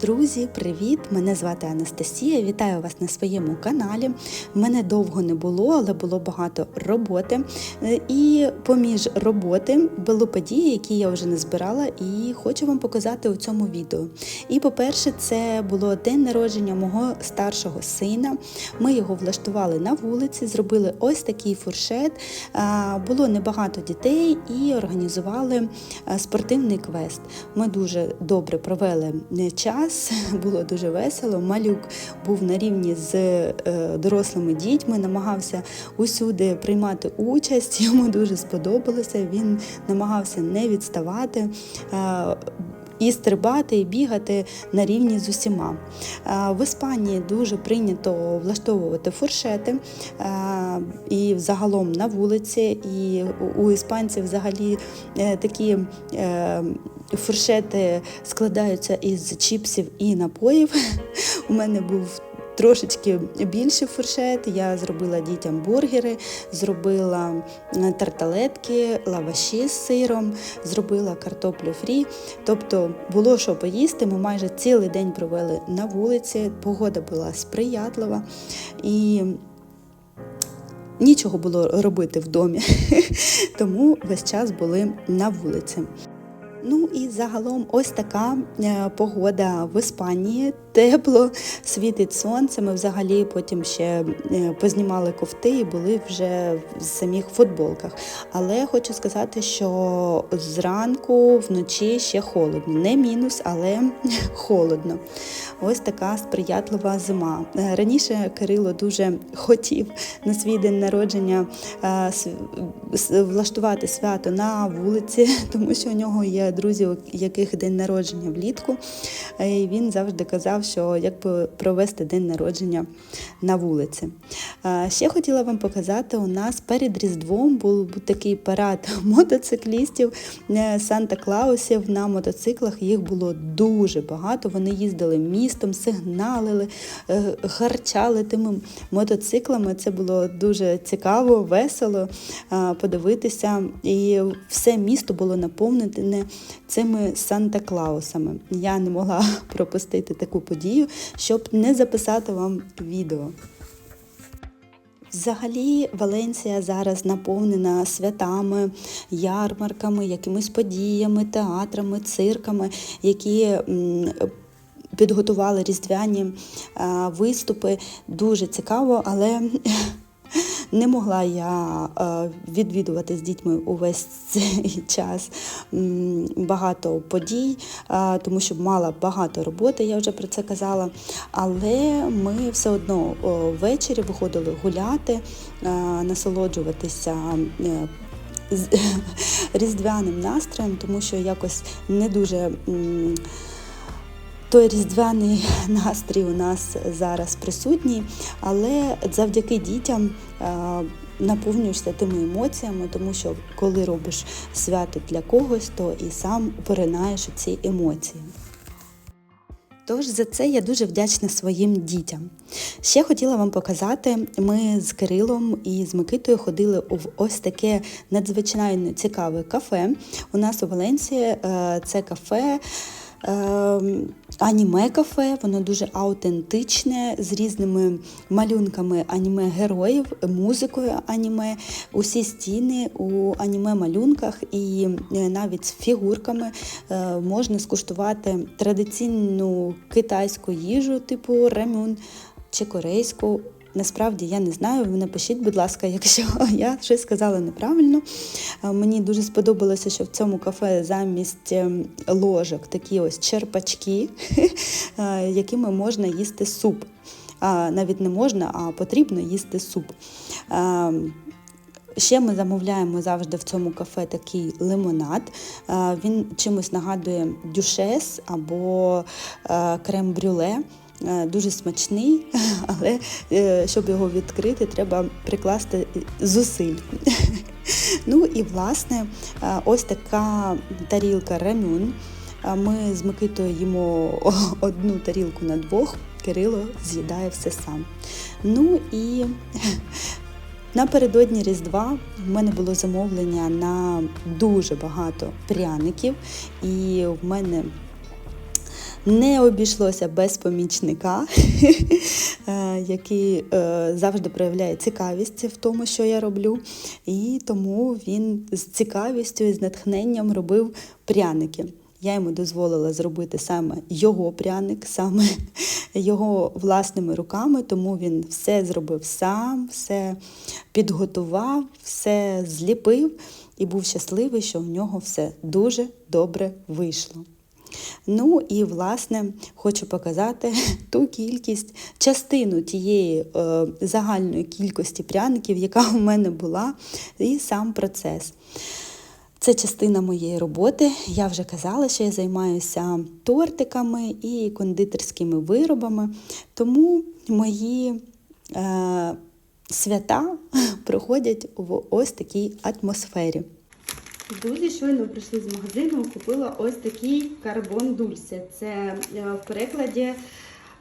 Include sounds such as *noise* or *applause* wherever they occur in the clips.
Друзі, привіт! Мене звати Анастасія. Вітаю вас на своєму каналі. Мене довго не було, але було багато роботи. Е, І поміж роботи були події, які я вже не збирала, і хочу вам показати у цьому відео. І по-перше, це було день народження мого старшого сина. Ми його влаштували на вулиці, зробили ось такий фуршет. Було небагато дітей і організували спортивний квест. Ми дуже добре провели е, час, *laughs* було дуже весело. Малюк був на рівні з е, дорослими дітьми, намагався усюди приймати участь. *laughs* Йому дуже сподобалося. Він намагався не відставати. е, І стрибати, і бігати на рівні з усіма. Е, В Іспанії дуже прийнято влаштовувати фуршети і загалом на вулиці. І у- іспанців взагалі такі фуршети складаються із чіпсів і напоїв. У мене був трошечки більший фуршет. Я зробила дітям бургери, зробила е, тарталетки, лаваші з сиром, зробила картоплю фрі. Тобто було що поїсти. Ми майже цілий день провели на вулиці. Погода була сприятлива і. Нічого було робити в домі, *laughs* тому весь час були на вулиці. Ну і загалом ось така е, погода в Іспанії. Тепло, світить сонце. Ми взагалі потім ще е, познімали ковти і були вже в самих футболках. Але хочу сказати, що зранку вночі ще холодно. Не мінус, але *laughs* холодно. Ось така сприятлива зима. Е, Раніше Кирило дуже хотів на свій день народження е, влаштувати свято на вулиці, *laughs* тому що у нього є друзі, у яких день народження влітку. І він завжди казав, що як провести день народження на вулиці. Ще хотіла вам показати, у нас перед Різдвом був такий парад *laughs* мотоциклістів е, Санта-Клаусів на мотоциклах. Їх було дуже багато. Вони їздили містом, сигналили, е, гарчали тими мотоциклами. Це було дуже цікаво, весело подивитися. І все місто було наповнене цими Санта-Клаусами. Я не могла *laughs* пропустити таку подію, щоб не записати вам відео. Взагалі, Валенсія зараз наповнена святами, ярмарками, якимись подіями, театрами, цирками, які підготували різдвяні виступи. Дуже цікаво, але не могла я е, відвідувати з дітьми увесь *laughs* цей час багато подій, е, тому що мала багато роботи, я вже про це казала. Але ми все одно ввечері виходили гуляти, е, насолоджуватися. з- *laughs* Різдвяним настроєм, тому що якось не дуже той різдвяний настрій у нас зараз присутній, але завдяки дітям наповнюєшся тими емоціями, тому що коли робиш свято для когось, то і сам поринаєш ці емоції. Тож за це я дуже вдячна своїм дітям. Ще хотіла вам показати, ми з Кирилом і з Микитою ходили в ось таке надзвичайно цікаве кафе. У нас у Валенсії е, це кафе. Аніме-кафе, воно дуже аутентичне, з різними малюнками аніме-героїв, музикою аніме, усі стіни у аніме-малюнках і е, навіть з фігурками е, можна скуштувати традиційну китайську їжу, типу рамюн чи корейську. Насправді я не знаю. Ви напишіть, будь ласка, *laughs* якщо я щось сказала неправильно. Мені дуже сподобалося, що в цьому кафе замість ем, ложок такі ось черпачки, *laughs* якими можна їсти суп. Навіть не можна, а потрібно їсти суп. Ще ми замовляємо завжди в цьому кафе такий лимонад. Він чимось нагадує дюшес або е, крем-брюле. Е, Дуже смачний, *laughs* але е, щоб його відкрити, треба прикласти зусиль. *laughs* Ну і власне е, ось така тарілка рамюн. Ми з Микитою їмо *laughs* одну тарілку на двох. Кирило з'їдає все сам. Ну і Напередодні Різдва в мене було замовлення на дуже багато пряників, і в мене Не обійшлося без помічника, *laughs* е, який е, завжди проявляє цікавість в тому, що я роблю. І тому він з цікавістю і з натхненням робив пряники. Я йому дозволила зробити саме його пряник, саме *laughs* його власними руками, тому він все зробив сам, все підготував, все зліпив і був щасливий, що в нього все дуже добре вийшло. Ну і власне хочу показати *laughs* ту кількість, частину тієї е, загальної кількості пряників, яка у мене була, і сам процес. Це частина моєї роботи. Я вже казала, що я займаюся тортиками і кондитерськими виробами, тому мої е, свята *laughs* проходять в ось такій атмосфері. Друзі, щойно прийшли з магазину, купила ось такий карбон дульсе. Це е, в перекладі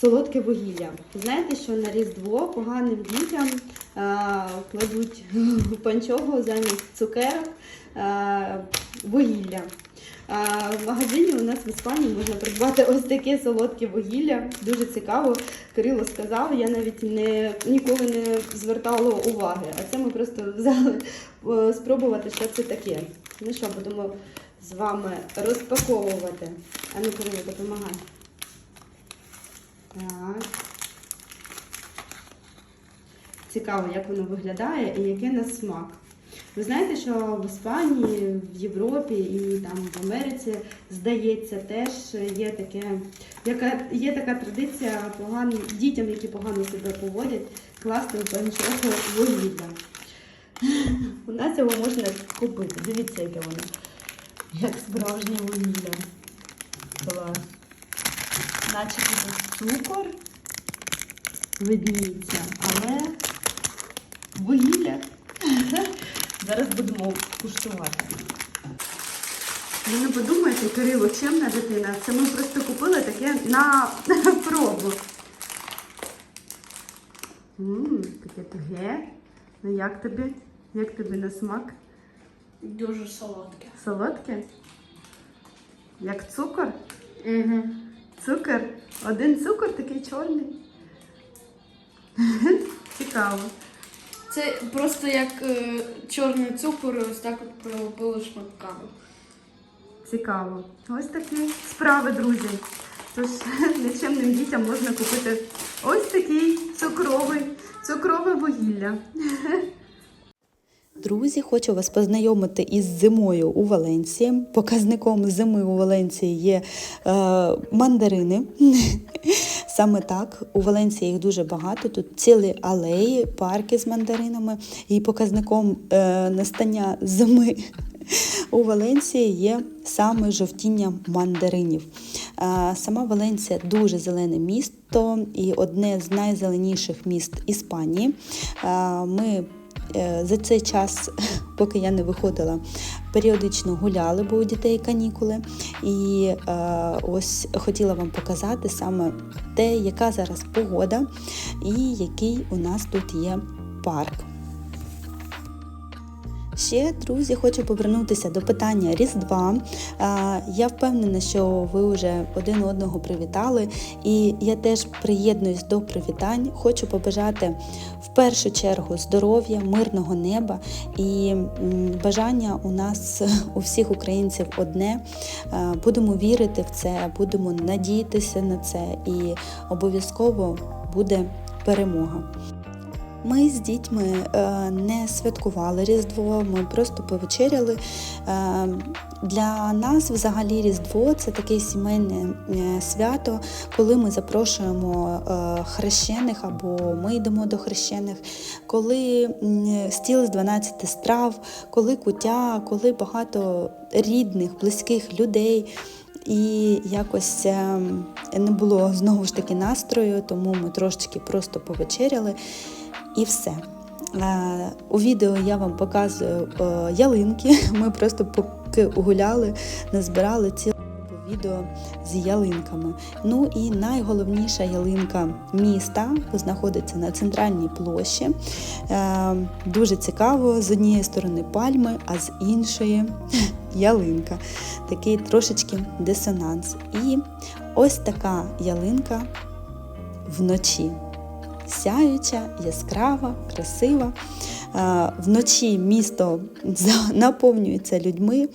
солодке вугілля. Знаєте, що на Різдво поганим дітям е, кладуть *laughs* в панчоху замість цукерок е, вугілля. А в магазині у нас в Іспанії можна придбати ось таке солодке вугілля. Дуже цікаво. Кирило сказав, я навіть не, ніколи не звертала уваги. А це ми просто взяли спробувати, що це таке. Ну що, будемо з вами розпаковувати. А ну, Кирило, допомагай. Так. Цікаво, як воно виглядає і який на смак. Ви знаєте, що в Іспанії, в Європі і там в Америці, здається, теж є таке, яка є така традиція поганим дітям, які погано себе поводять, класти в панчоху вугілля. Його можна купити. Дивіться, яке воно. Як справжнє вугілля. Клас. Наче тут цукор видніється, але вугілля. *laughs* Зараз будемо куштувати. Ви не подумайте, Кирило, чемна дитина. Це ми просто купили таке на *laughs* пробу. Ммм, таке туге. Ну як тобі? Як тобі на смак? Дуже солодке. Солодке? Як цукор? Угу. Цукор? Один цукор такий чорний. *laughs* Цікаво. Це просто як е, чорний цукор, ось так от пили шматками. Цікаво. Ось такі справи, друзі. Тож *laughs* нечемним дітям можна купити ось такий цукровий, цукрове вугілля. *laughs* Друзі, хочу вас познайомити із зимою у Валенції. Показником зими у Валенції є е, мандарини. *laughs* Саме так, у Валенції їх дуже багато. Тут цілі алеї, парки з мандаринами. І показником е, настання зими *laughs* у Валенції є саме жовтіння мандаринів. Е, Сама Валенція дуже зелене місто і одне з найзеленіших міст Іспанії. Е, Ми за цей час, *laughs* поки я не виходила, періодично гуляли, бо у дітей канікули. І е, ось хотіла вам показати саме те, яка зараз погода і який у нас тут є парк. Ще, друзі, хочу повернутися до питання Різдва. Я впевнена, що ви вже один одного привітали, і я теж приєднуюсь до привітань. Хочу побажати в першу чергу здоров'я, мирного неба і бажання у нас *laughs* у всіх українців одне. Будемо вірити в це, будемо надіятися на це, і обов'язково буде перемога. Ми з дітьми е, не святкували Різдво, ми просто повечеряли. Е, Для нас взагалі Різдво це таке сімейне е, свято, коли ми запрошуємо хрещених або ми йдемо до хрещених, коли стіл з 12 страв, коли куття, коли багато рідних, близьких людей. І якось не було знову ж таки настрою, тому ми трошечки просто повечеряли і все. Е, У відео я вам показую е, ялинки. *laughs* Ми просто поки гуляли, назбирали ціле відео з ялинками. Ну і найголовніша ялинка міста знаходиться на центральній площі. Е, Дуже цікаво, з однієї сторони пальми, а з іншої *laughs* ялинка. Такий трошечки дисонанс. І ось така ялинка вночі. Сяюча, яскрава, красива. Е, Вночі місто *laughs* наповнюється людьми,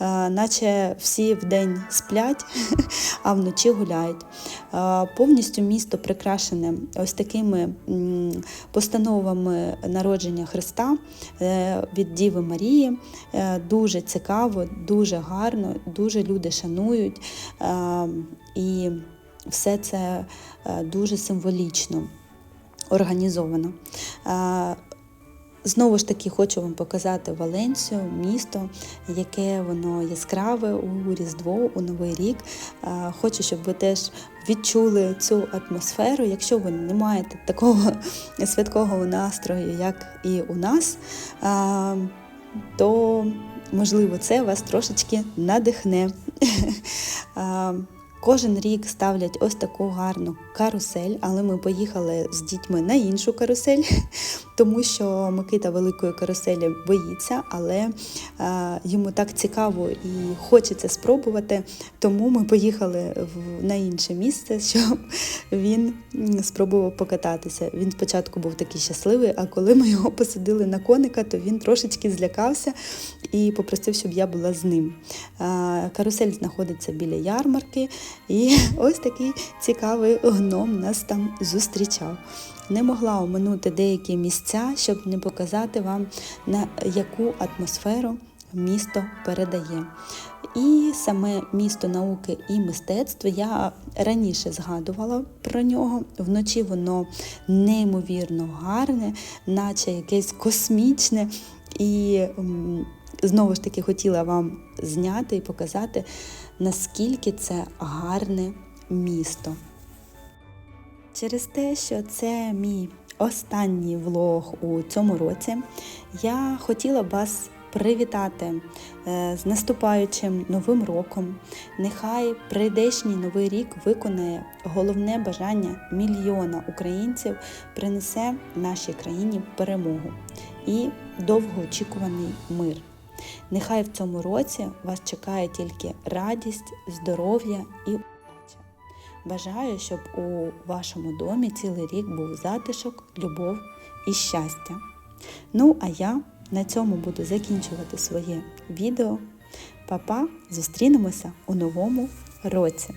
е, наче всі вдень сплять, *laughs* а вночі гуляють. Е, Повністю місто прикрашене ось такими постановами народження Христа від Діви Марії. Дуже цікаво, дуже гарно, дуже люди шанують. І все це дуже символічно організовано. Е, Знову ж таки, хочу вам показати Валенсію, місто, яке воно яскраве у Різдво, у Новий рік. Е, Хочу, щоб ви теж відчули цю атмосферу. Якщо ви не маєте такого *laughs* святкового настрою, як і у нас, е, то можливо це вас трошечки надихне. *laughs* Кожен рік ставлять ось таку гарну карусель, але ми поїхали з дітьми на іншу карусель, *laughs* тому що Микита великої каруселі боїться, але е, йому так цікаво і хочеться спробувати. Тому ми поїхали в, на інше місце, *laughs* щоб він спробував покататися. Він спочатку був такий щасливий, а коли ми його посадили на коника, то він трошечки злякався і попросив, щоб я була з ним. Е, Карусель знаходиться біля ярмарки, і *laughs* ось такий цікавий гном нас там зустрічав. Не могла оминути деякі місця, щоб не показати вам, на яку атмосферу місто передає. І саме місто науки і мистецтва я раніше згадувала про нього. Вночі воно неймовірно гарне, наче якесь космічне. І знову ж таки хотіла вам зняти і показати, наскільки це гарне місто. Через те, що це мій останній влог у цьому році, я хотіла б вас привітати е, з наступаючим новим роком. Нехай прийдешній новий рік виконає головне бажання мільйона українців, принесе нашій країні перемогу і довгоочікуваний мир. Нехай в цьому році вас чекає тільки радість, здоров'я і удача. Бажаю, щоб у вашому домі цілий рік був затишок, любов і щастя. Ну, а я на цьому буду закінчувати своє відео. Па-па, зустрінемося у новому році.